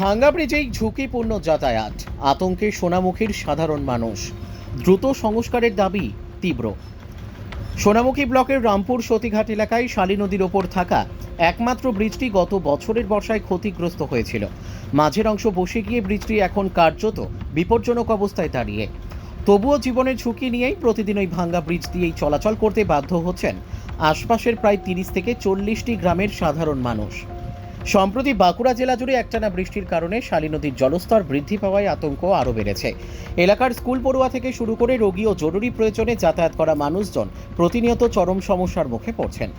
ভাঙ্গা ব্রিজেই ঝুঁকিপূর্ণ যাতায়াত, আতঙ্কে সোনামুখীর সাধারণ মানুষ। দ্রুত সংস্কারের দাবি তীব্র। সোনামুখী ব্লকের রামপুর সতীঘাট এলাকায় শালী নদীর ওপর থাকা একমাত্র ব্রিজটি গত বছরের বর্ষায় ক্ষতিগ্রস্ত হয়েছিল। মাঝের অংশ বসে গিয়ে ব্রিজটি এখন কার্যত বিপজ্জনক অবস্থায় দাঁড়িয়ে। তবুও জীবনের ঝুঁকি নিয়েই প্রতিদিন ওই ভাঙ্গা ব্রিজ দিয়েই চলাচল করতে বাধ্য হচ্ছেন আশপাশের প্রায় তিরিশ থেকে চল্লিশটি গ্রামের সাধারণ মানুষ। সম্প্রতি বাঁকুড়া জেলা জুড়ে একটানা বৃষ্টির কারণে শালী নদীর জলস্তর বৃদ্ধি পাওয়ায় আতঙ্ক আরও বেড়েছে। এলাকার স্কুল পড়ুয়া থেকে শুরু করে রোগী ও জরুরি প্রয়োজনে যাতায়াত করা মানুষজন প্রতিনিয়ত চরম সমস্যার মুখে পড়ছেন।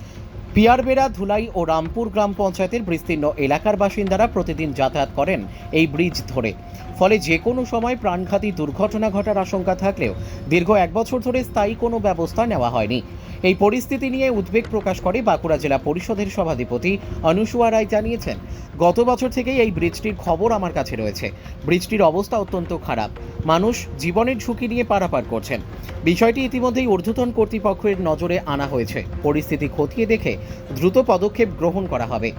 পিয়ারবেড়া, ধুলাই ও রামপুর গ্রাম পঞ্চায়েতের বিস্তীর্ণ এলাকার বাসিন্দারা প্রতিদিন যাতায়াত করেন এই ব্রিজ ধরে। ফলে যে কোনো সময় প্রাণঘাতী দুর্ঘটনা ঘটার আশঙ্কা থাকলেও দীর্ঘ এক বছর ধরে স্থায়ী কোনো ব্যবস্থা নেওয়া হয়নি। এই পরিস্থিতি নিয়ে উদ্বেগ প্রকাশ করে বাঁকুড়া জেলা পরিষদের সভাধিপতি অনুসুয়া রায় জানিয়েছেন, গত বছর থেকেই এই ব্রিজটির খবর আমার কাছে রয়েছে। ব্রিজটির অবস্থা অত্যন্ত খারাপ। মানুষ জীবনের ঝুঁকি নিয়ে পারাপার করছেন। বিষয়টি ইতিমধ্যেই ঊর্ধ্বতন কর্তৃপক্ষের নজরে আনা হয়েছে। পরিস্থিতি খতিয়ে দেখে দ্রুত পদক্ষেপ গ্রহণ করা হবে।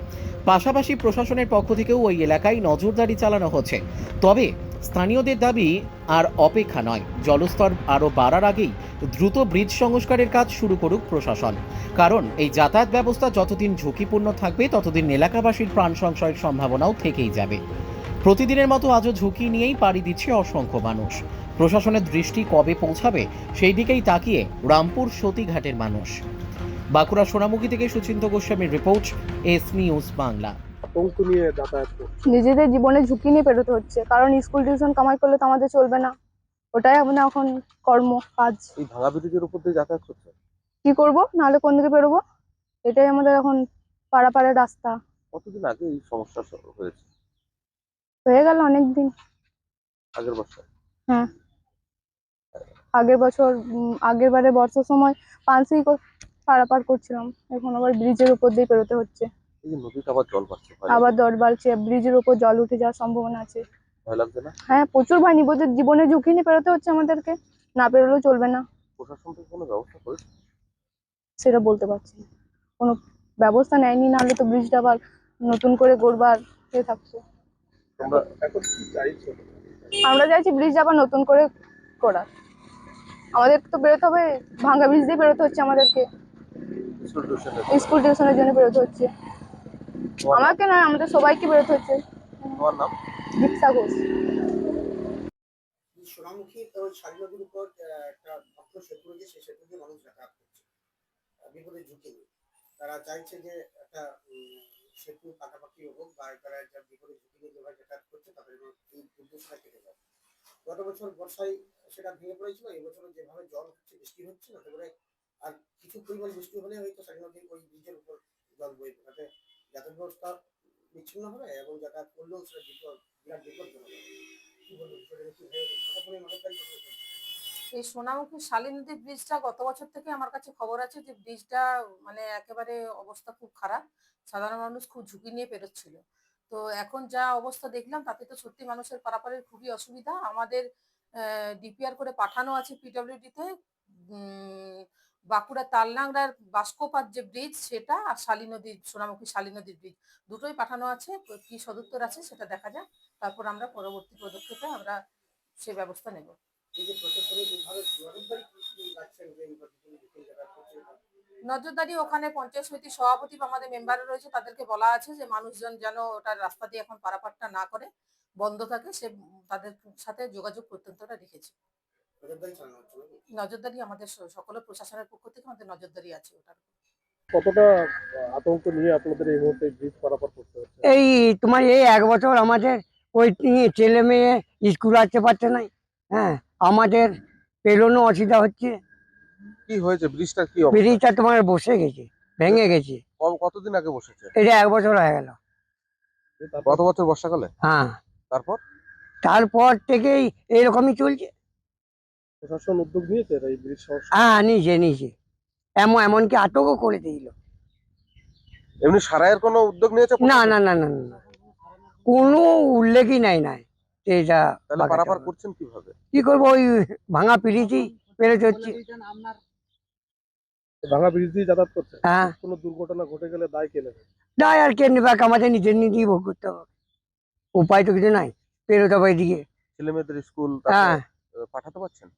পাশাপাশি প্রশাসনের পক্ষ থেকেও ওই এলাকায় নজরদারি চালানো হচ্ছে। তবে স্থানীয়দের দাবি আর অপেক্ষা নয়। জলস্তর আরও বাড়ার আগেই দ্রুত ব্রিজ সংস্কারের কাজ শুরু করুক প্রশাসন। কারণ এই যাতায়াত ব্যবস্থা যতদিন ঝুঁকিপূর্ণ থাকবে, ততদিন এলাকাবাসীর প্রাণ সংশয়ের সম্ভাবনাও থেকেই যাবে। প্রতিদিনের মতো আজও ঝুঁকি নিয়েই পাড়ি দিচ্ছে অসংখ্য মানুষ। প্রশাসনের দৃষ্টি কবে পৌঁছাবে, সেই দিকেই তাকিয়ে রামপুর সতীঘাটের মানুষ। বাঁকুড়া সোনামুখী থেকে সুচিন্ত গোস্বামীর রিপোর্ট, এস নিউজ বাংলা। আতঙ্ক নিয়ে যাতায়াত করছে। নিজেদের জীবনে ঝুঁকি নিয়ে পেরোতে হচ্ছে কারণ স্কুল টিউশন কামাই করলে তো আমাদের চলবে না। ওটাই আমাদের এখন কর্ম কাজ। এই ভাঙা ব্রিজের উপর দিয়ে যাতায়াত করছে? কি করব? নাহলে কোন দিকে বেরোবো এটাই আমাদের এখন পাড়াপাড়ের রাস্তা। কতদিন আগে এই সমস্যা শুরু হয়েছে? হয়ে গেল অনেক দিন আগের বছর? হ্যাঁ। আগের বছর আগের বারে বর্ষার সময় পাঁচই পারাপার করছিলাম। এখন আবার ব্রিজের উপর দিয়ে পেরোতে হচ্ছে। আবার? দর বাড়ছে ব্রিজের উপর জল উঠে যাওয়ার সম্ভাবনা আছে। না? হ্যাঁ প্রচুর ভয় নিজেদের জীবনে ঝুঁকি নিয়ে পেরোতে হচ্ছে আমাদেরকে। না পেরোলেও চলবে না। প্রশাসন থেকে কোনো ব্যবস্থা করেছে? সেটা বলতে পারছি না। কোনো ব্যবস্থা নেয়নি নাহলে তো ব্রিজটা আবার নতুন করে গড়বার এ থাকছে। আমরা চাইছি ব্রিজ আবার নতুন করে করার আমাদের তো বেরোতে হবে ভাঙ্গা ব্রিজ দিয়ে বেরোতে হচ্ছে আমাদেরকে। স্কুল টিউশনের জন্য বেরোতে হচ্ছে। আমাকে নয় আমাদের সবাইকে বেরোতে হচ্ছে তোমার নাম? দীক্ষা ঘোষ। সোনামুখী নদীর উপর একটা ভক্ত সেতু রয়েছে সেই সেতু দিয়ে মানুষ যাতায়াত করছে। আহ, বিপদের ঝুঁকি নেই তারা চাইছে যে একটা সেতু পাকাপাকি হোক বা তারা একটা বিপদের ঝুঁকি নিয়ে যেভাবে যাতায়াত করছে তাদের এই দুর্দশাটা কেটে যায় গত বছর বর্ষায় সেটা ভেঙে পড়েছিল এবছর যেভাবে জল হচ্ছে বৃষ্টি হচ্ছে তাতে করে আর কিছু পরিমাণ বৃষ্টি হলে হয়তো শালী নদীর ওই ব্রিজের উপর জল বইবে। তাতে যাতায়াত ব্যবস্থা বিচ্ছিন্ন হবে এবং যাতায়াত করলেও সেটা বিপদ, বিরাট বিপজ্জনক হবে এই সোনামুখী শালী নদী ব্রিজটা গত বছর থেকে আমার কাছে খবর আছে যে ব্রিজটা মানে একেবারে অবস্থা খুব খারাপ। সাধারণ মানুষ খুব ঝুঁকি নিয়ে পেরোচ্ছিল। তো এখন যা অবস্থা দেখলাম, তাতে তো সত্যি মানুষের পারাপারের খুবই অসুবিধা। আমাদের ডিপিআর করে পাঠানো আছে পিডব্লিউডিতে বাঁকুড়া তালনাংড়ার বাস্কোপাত যে ব্রিজ সেটা আর শালী নদীর সোনামুখী শালী নদীর ব্রিজ দুটোই পাঠানো আছে। কি সদুত্তর আছে সেটা দেখা যাক। তারপর আমরা পরবর্তী পদক্ষেপে আমরা সে ব্যবস্থা নেব। নজরদারি ওখানে পঞ্চায়েত সমিতির সভাপতি বা আমাদের মেম্বাররা রয়েছে। তাদেরকে বলা আছে যে মানুষজন যেন ওটার রাস্তা দিয়ে এখন পারাপারটা না করে বন্ধ থাকে। সে তাদের সাথে যোগাযোগ প্রত্যন্ত রেখেছে। নজরদারি আমাদের স- সকল প্রশাসনের পক্ষ থেকে আমাদের নজরদারি আছে ওটার কতটা আতঙ্ক নিয়ে আপনাদের এই মুহূর্তে ব্রিজ পারাপার করতে হচ্ছে? এই তোমার এই এক বছর আমাদের ওই ছেলে মেয়ে স্কুল আসতে পারছে না হ্যাঁ আমাদের পেরোনো অসুবিধা হচ্ছে। কি হয়েছে? ব্রিজটা কি? ব্রিজটা তোমার বসে গেছে ভেঙে গেছে। কতদিন আগে বসেছে? এটা এক বছর হয়ে গেল। গত বছর বর্ষাকালে? হ্যাঁ। তারপর? তারপর থেকেই এইরকমই চলছে। প্রশাসন উদ্যোগ নিয়েছে এই ব্রিজ সংস্কার? হ্যাঁ নিচে নিচে এমন এমনকি আটকও করে দিল। এমনি সারাইয়ের কোনো উদ্যোগ নিয়েছে না না না না না, কোনো উল্লেখই নাই নাই এটা তাহলে পারাপার করছেন কীভাবে? কি করব ওই ভাঙা হচ্ছে ভাঙা ব্রিজ দিয়ে যাতায়াত করছে? হ্যাঁ। কোনো দুর্ঘটনা ঘটে গেলে দায় কে নেবে? দায় আর কে নেবে? আমাদের নিজের নিজেই ভোগ করতে হবে। উপায় তো কিছু নাই। পেরোতে হবে এদিকে। ছেলে মেয়েদের স্কুল হ্যাঁ। পাঠাতে পারছেন?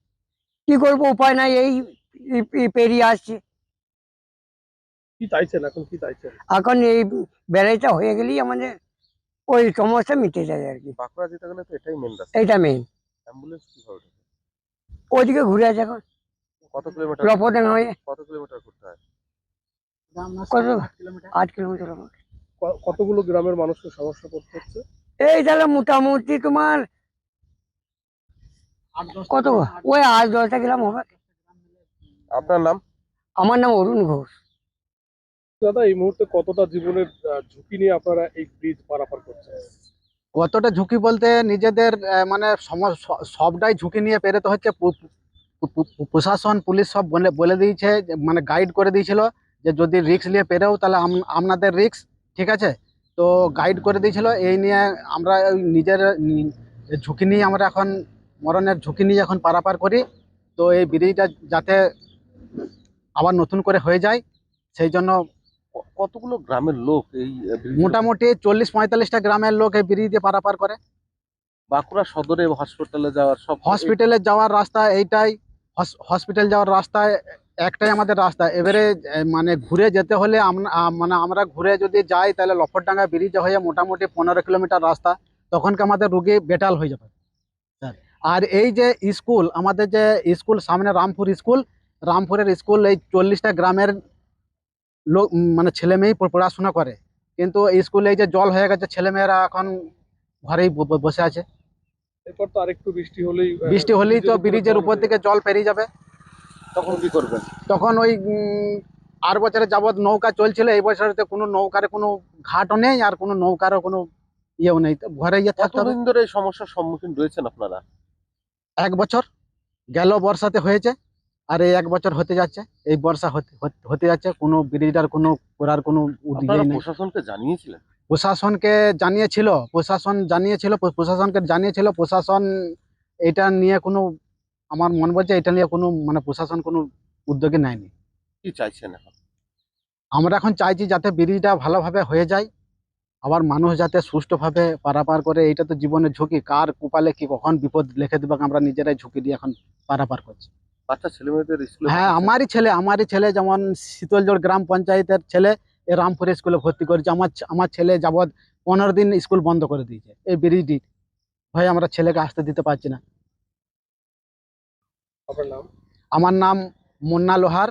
কি করব? উপায় নাই এই পেরিয়ে আসছে। কি চাইছেন এখন? কি চাইছেন? এখন এই ব্যারেজটা হয়ে গেলেই আমাদের ওই সমস্যা মিটে যায় আর কি। বাঁকুড়া যেতে গেলে তো এটাই মেন রাস্তা। এইটা মেন অ্যাম্বুলেন্স কীভাবে ঢোকে? ওইদিকে ঘুরে আছে এখন। কত কিলোমিটার? লপটেন হয়ে। কত কিলোমিটার করতে হয়? কত? আট কিলোমিটার। ক- কতগুলো গ্রামের মানুষকে সমস্যা করতে হচ্ছে? এই তাহলে মোটামুটি তোমার কত? ওই আট দশটা গ্রাম হবে। আপনার নাম? আমার নাম অরুণ ঘোষ। দাদা এই মুহূর্তে কতটা জীবনের ঝুঁকি নিয়ে আপনারা এই ব্রিজ পারাপার করছেন? কতটা ঝুঁকি বলতে নিজেদের মানে সবটাই ঝুঁকি নিয়ে পেরোতে হচ্ছে পু- পু- পু- পু- প্রশাসন পুলিশ সব বলে বলে দিয়েছে যে মানে গাইড করে দিয়েছিল যে যদি রিক্স নিয়ে পেরেও তাহলে আপনাদের রিক্স ঠিক আছে? তো গাইড করে দিয়েছিল এই নিয়ে আমরা ওই নিজের ঝুঁকি নিয়ে আমরা এখন মরণের ঝুঁকি নিয়ে এখন পারাপার করি। তো এই ব্রিজটা যাতে আবার নতুন করে হয়ে যায় সেই জন্য কতগুলো গ্রামের লোক এই মোটামুটি চল্লিশ পঁয়তাল্লিশটা গ্রামের লোক এই ব্রিজ দিয়ে পারাপার করে। বাঁকুড়া সদরে হসপিটালে যাওয়ার সব হসপিটালে যাওয়ার রাস্তা এইটাই হসপিটাল যাওয়ার রাস্তায় একটাই আমাদের রাস্তা। এবারে মানে ঘুরে যেতে হলে মানে আমরা ঘুরে যদি যাই তাহলে লফরডাঙ্গা ব্রিজ হয়ে মোটামুটি পনেরো কিলোমিটার রাস্তা তখনকে আমাদের রুগী বেটাল হয়ে যাবে। আর এই যে স্কুল আমাদের যে স্কুল সামনে রামপুর স্কুল রামপুরের স্কুল এই চল্লিশটা গ্রামের লোক মানে ছেলে মেয়েই পড়াশোনা করে। কিন্তু স্কুলে এই যে জল হয়ে গেছে ছেলেমেয়েরা এখন ঘরেই বসে আছে। এরপর তো আরেকটু বৃষ্টি হলেই বৃষ্টি হলেই তো ব্রিজের উপর থেকে জল পেরিয়ে যাবে। তখন কি করবেন? তখন ওই আর বছরে যাবৎ নৌকা চলছিল এই বছরে কোনো নৌকার কোনো ঘাটও নেই আর কোনো নৌকারও কোনো ইয়েও নেই। ঘরে গিয়ে থাকতে হবে। ধরে এই সমস্যার সম্মুখীন রয়েছেন আপনারা? এক বছর গেল বর্ষাতে হয়েছে আর এই এক বছর হতে যাচ্ছে এই বর্ষা হতে যাচ্ছে কোনো ব্রিজটার কোনো করার কোনো প্রশাসনকে জানিয়েছিলেন? প্রশাসনকে জানিয়েছিল প্রশাসন জানিয়েছিল প্রশাসনকে জানিয়েছিল প্রশাসন এটা নিয়ে কোনো আমার মন বলছে এটা নিয়ে কোনো মানে প্রশাসন কোনো উদ্যোগে নেয়নি। কি চাইছেন আমরা এখন চাইছি যাতে ব্রিজটা ভালোভাবে হয়ে যায় আবার মানুষ যাতে সুষ্ঠুভাবে পারাপার করে এইটা তো জীবনের ঝুঁকি। কার কপালে কি কখন বিপদ লিখে দেবে আমরা নিজেরাই ঝুঁকি দিয়ে এখন পারাপার করছি। বাচ্চা ছেলে মেয়েদের স্কুলে হ্যাঁ আমারই ছেলে আমারই ছেলে যেমন শীতলজোড় গ্রাম পঞ্চায়েতের ছেলে এ রামপুর স্কুলে ভর্তি করেছে। আমার আমার ছেলে যাবৎ পনেরো দিন স্কুল বন্ধ করে দিয়েছে। এই ব্রিজটি ভাই আমরা ছেলেকে আসতে দিতে পারছি না। আমার নাম মুন্না লোহার।